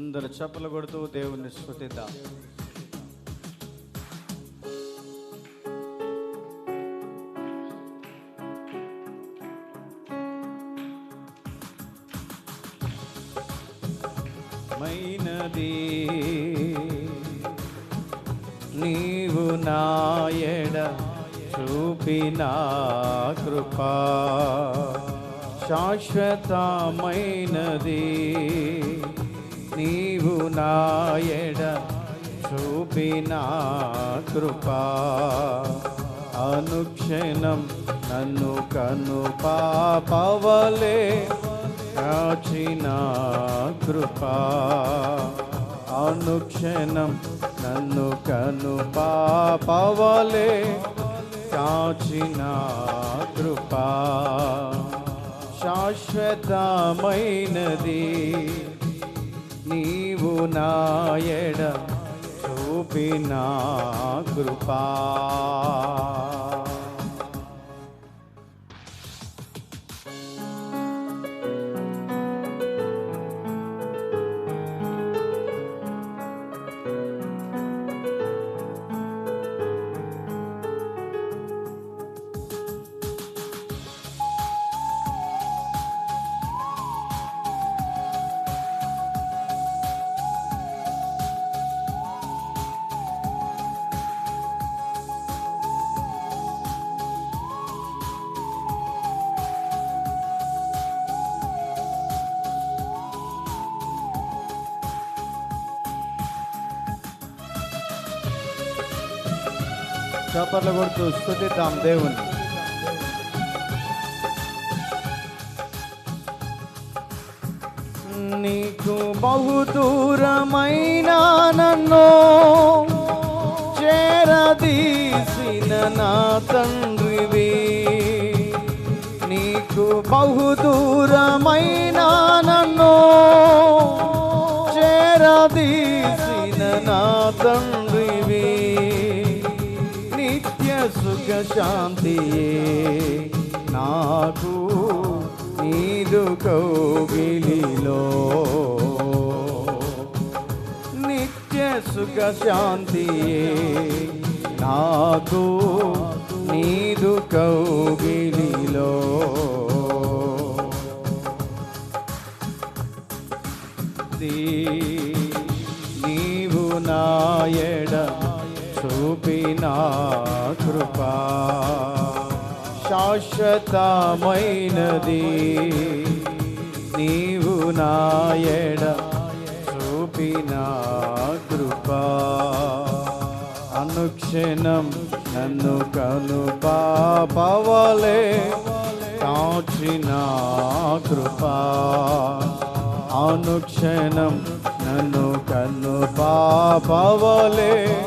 అందరు చప్పలు కొడుతూ దేవుణ్ణి స్తుతిద్దాం. మైనది నీవు నాయడ చూపిన కృపా. శాశ్వతమైనది నీవు నాయడ చూపిన కృపా. అనుక్షణం నన్ను కను పాపవలే కాచిన కృపా. అనుక్షణం నన్ను కను పాపవలే కాచిన కృపా. శాశ్వతమైనది నాయడ చూపినా కృపా. చప్పట్లు కొడుతూ స్థుతిద్దాం దేవుని నీకు బహు దూరమైన నన్ను చేరదీసిన నా తండ్రివి. నీకు బహు దూరమైన నన్ను చేరదీసిన నా తండ్రి శాంతియే. నాకు నీదు కౌగిలిలో. నిత్య సుఖ శాంతియే. నాకు నీదు కౌగిలిలో. ది- నీవు నాయడమా చూపినా కృపా. శాశ్వతమైనది నీవు నాయడ చూపినా కృపా. అనుక్షణం నన్ను కను పాపవలే కాచిన కృపా. అనుక్షణం నన్ను కన్ను పాపవలే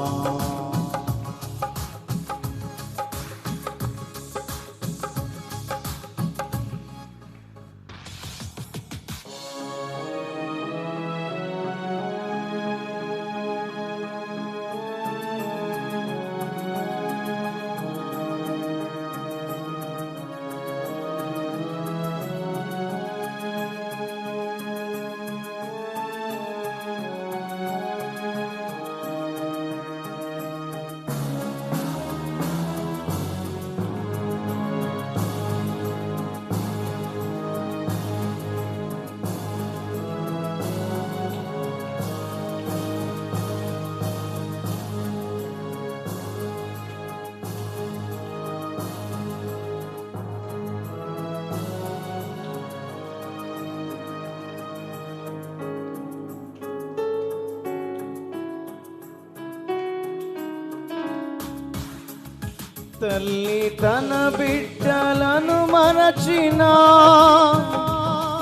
తల్లి తన బిడ్డలను మరచిన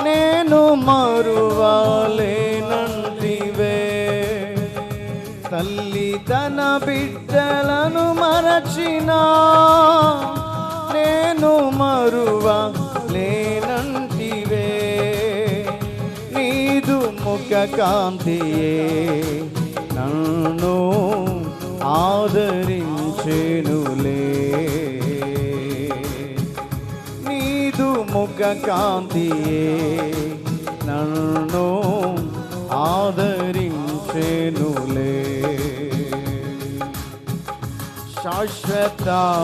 నేను మరువాలేనంటివే. తల్లి తన బిడ్డలను మరచిన నేను మరువా లేనంటివే నీదు ముఖ కాంతియే నన్ను ఆదరించేనులే. నీదు ముఖ కాంతియే నన్ను ఆదరించెనులే. శాశ్వతమైనది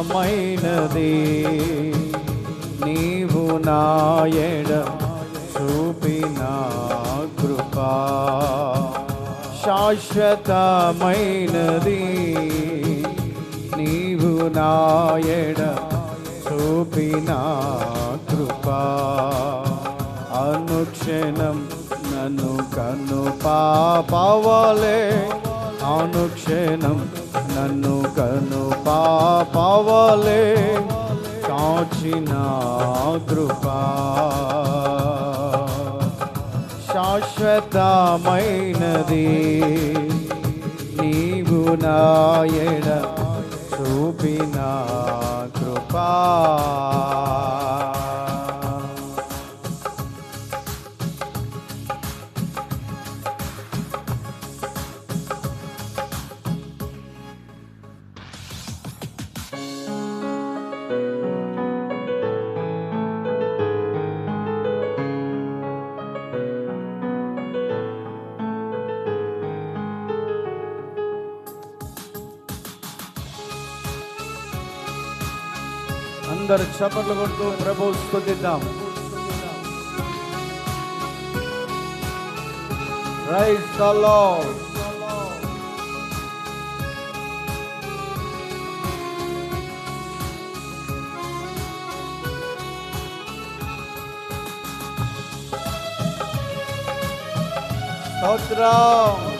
నీవు నాయడ చూపిన కృపా. శాశ్వతమైనది నీవు నాయడ చూపినా కృపా అనుక్షణం నన్ను కన్ను పాపవలే. అనుక్షణం నన్ను కను పాపవలే. కాచిన కృపా. శాశ్వతమైనది. నీవు నాయడ చూపిన కృపా. అందరు చప్పట్లు కొడుతూ ప్రభు స్థుతిద్దాం. రైస్ ద లార్డ్ స్తోత్రం.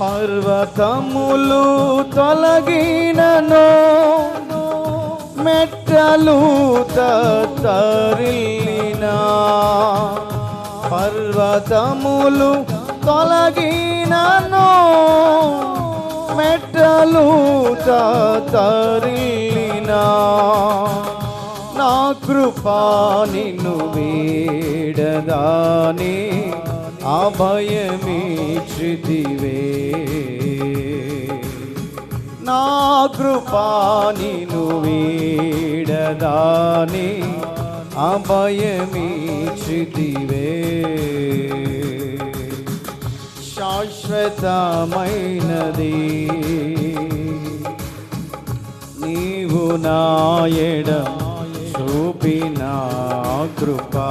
పర్వతములు తొలగినను మెట్టలు తరిలినా పర్వతములు తొలగినను మెట్టలు తరిలినా నా కృపా నిన్ను వీడదాని అభయమీచితివే నా కృపాని నిన్ను వీడదాని అభయమీచితివే శాశ్వతమైనది నీవు నాయడం చూపిన కృపా.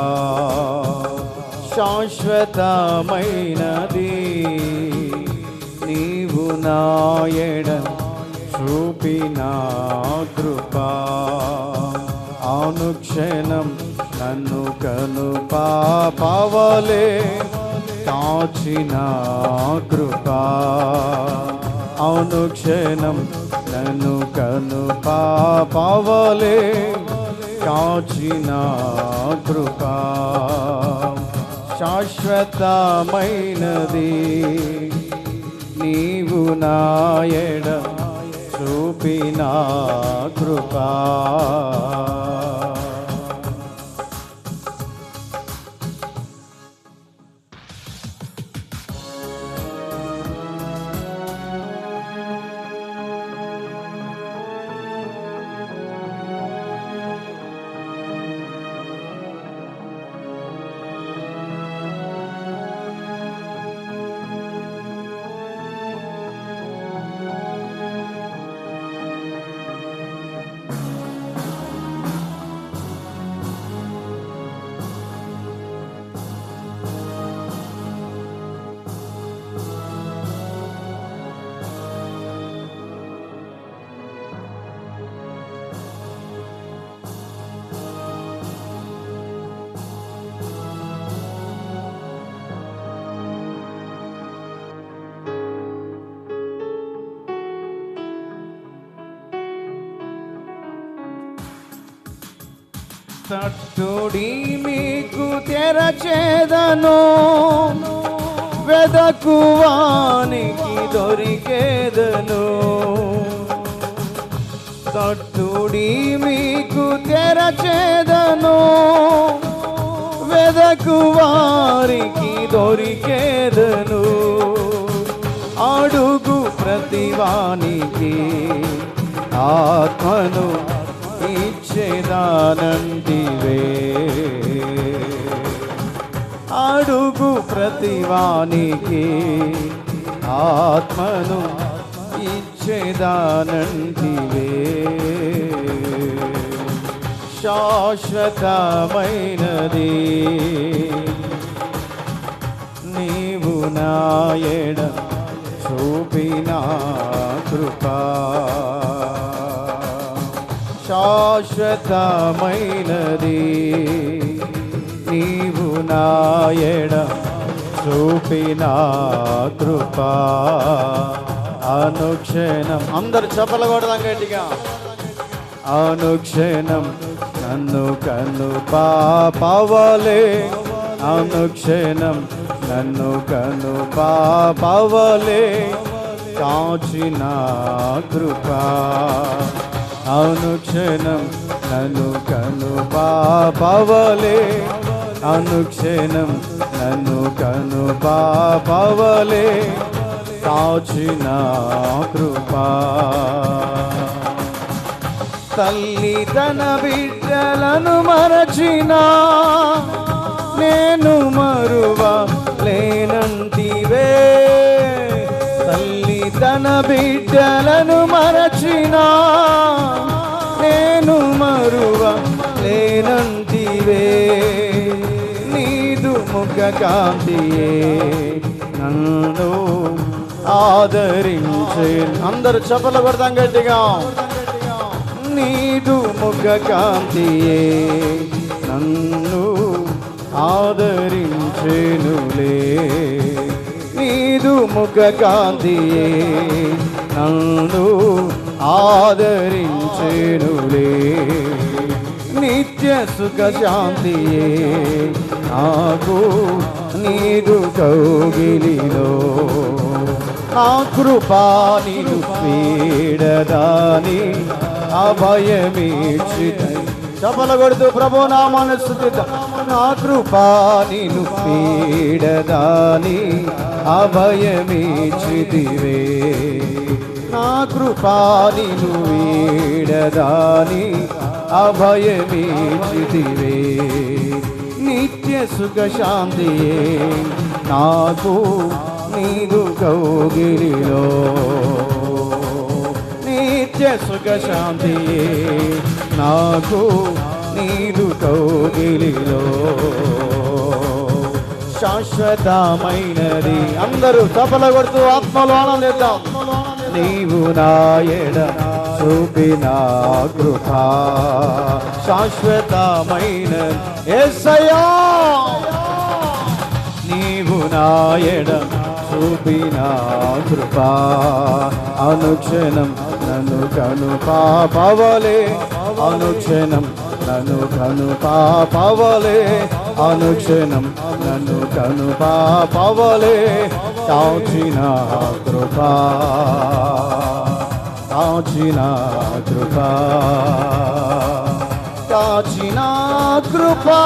శాశ్వతమైనది. నీవు నాయడ చూపిన కృపా. అనుక్షణం నన్ను కను పాపవలే కాచిన కృపా. అనుక్షణం నన్ను కను పాపవలే కాచిన కృపా. శాశ్వతమైనది. నీవు నాయడ చూపిన కృపా. తట్టుడి మీకు తెరచేదను. వెదకువానికి దొరికేదను. తట్టుడి మీకు తెరచేదను. వెదకువారికి దొరికేదను. అడుగు ప్రతివానికి ఆత్మను ఇచ్చేదానంటివే అడుగు ప్రతివానికి ఆత్మను ఇచ్చేదానంటివే శాశ్వతమైనది నీవు నాయడ చూపిన కృపా. శాశ్వతమైనది. నీవు నాయడ చూపిన కృప. అనుక్షణం. అందరు చెప్పలు కొడదాం గట్టిగా. అనుక్షణం నన్ను కన్ను పాపవలే. అనుక్షణం నన్ను కన్ను పాపవలే. కాచిన కృపా. అనుక్షణం నన్ను కను పాపవలే అనుక్షణం నన్ను కను పాపవలే కాచిన కృపా. తల్లి తన బిడ్డలను మరచినా కాంతియే నన్ను ఆదరించే. అందరు చెప్పలు పడతాం గట్టిగా. నీదు ముఖ కాంతియే నన్ను ఆదరించేనులే నీదు ముఖ కాంతియే నన్ను ఆదరించేనులే నిత్య సుఖ శాంతియే నాకు నీరు కౌగిలిలో. నా కృపా నీదు పీడదాని అభయమీచిత చపల కొడుతూ ప్రభు నామాన్ని స్థుతిద్దాం నా కృపా నీను పీడదాని అభయమీచిదివే నా కృపా నీను వీడదాని అభయమీచిదివే నిత్య సుఖ శాంతియే నాకు నీదు కౌగిలిలో. నిత్య సుఖ శాంతియే నాకు నీదు కౌగిలిలో. శాశ్వతమైనది అందరూ తపల కొడుతూ ఆత్మలో ఆనందిద్దాం. నీవు నాయడ చూపిన కృప. శాశ్వతమైన ఎస్సయా నీవు నాయడ చూపిన కృప. అనుక్షణం నన్ను కను పాపవలే. అనుక్షణం నన్ను కను పాపవలే. అనుక్షణం నన్ను కను పాపవలే. కాచిన కృపా. కాచిన కృప. కాచిన కృపా.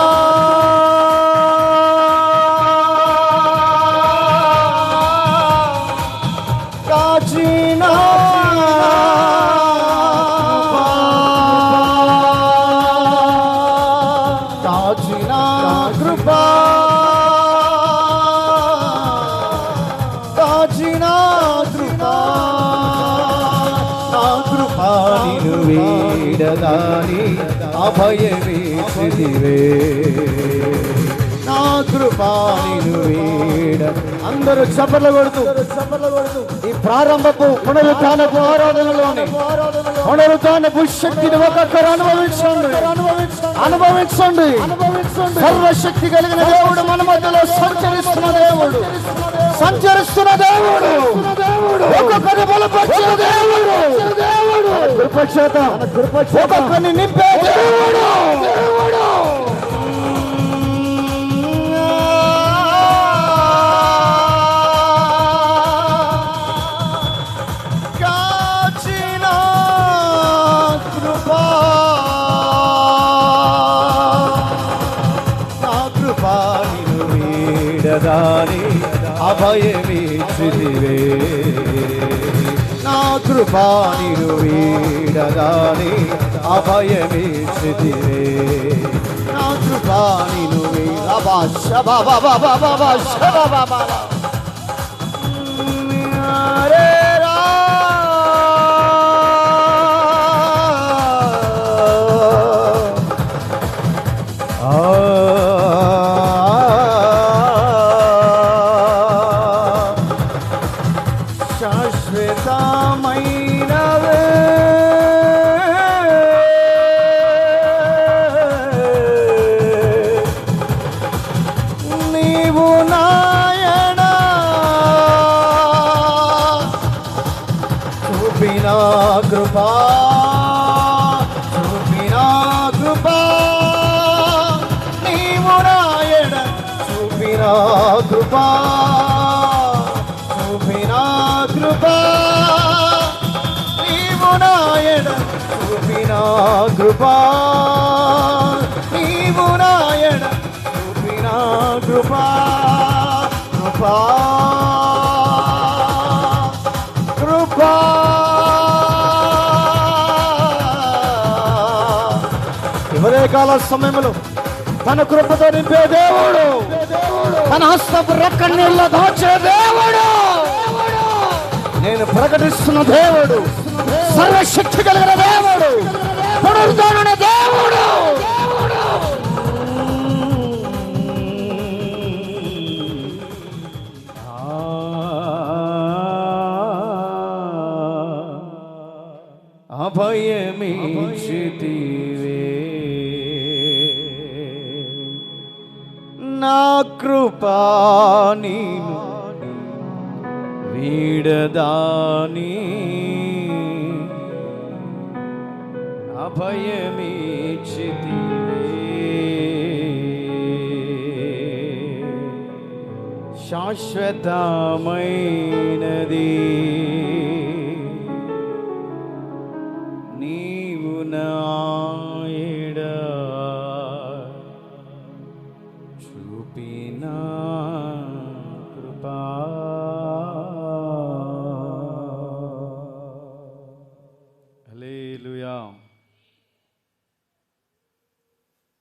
వీడదాని అభయమేసిదివే నా కృపా నిను వీడ అందరూ చప్పట్లు కొడుతూ చప్పట్లు కొడుతూ. ప్రారంభపు పునరుత్నపు ఆరాధనలోని. పునరుత్నపు శక్తిని ఒక్కొక్కరు అనుభవించండి. అనుభవించండి. సర్వశక్తి కలిగిన దేవుడు మన మధ్యలో సంచరిస్తున్న దేవుడు. సంచరిస్తున్న దేవుడు. ఒక్కొక్కరిని బలపరిచిన దేవుడు. కృపచేత ఒక్కొక్కరిని నింపే దేవుడు. అభయమిచ్చితివే నా కృపా నిను వీడగానే అభయమిచ్చితివే నా కృపా నిను వీడబా శబా బాబా బాబా బాబా శబా బాబా హరే చూపిన కృపా చూపిన కృపా. నీవు నాయన చూపిన కృపా. నీవు నాయన చూపిన కృపా. కృపా. కృపా. ఇవరే కాల సమయంలో తన కృపతో నింపే దేవుడు. తన హస్తపు రెక్కన్నీళ్ళ దాచే దేవుడు. నేను ప్రకటిస్తున్న దేవుడు సర్వశక్తి కలిగిన దేవుడు పునరుద్ధరణ దేవుడు. అభయమిచ్చితివే నా కృపా నీను వీడదాని అభయమిచ్చితివే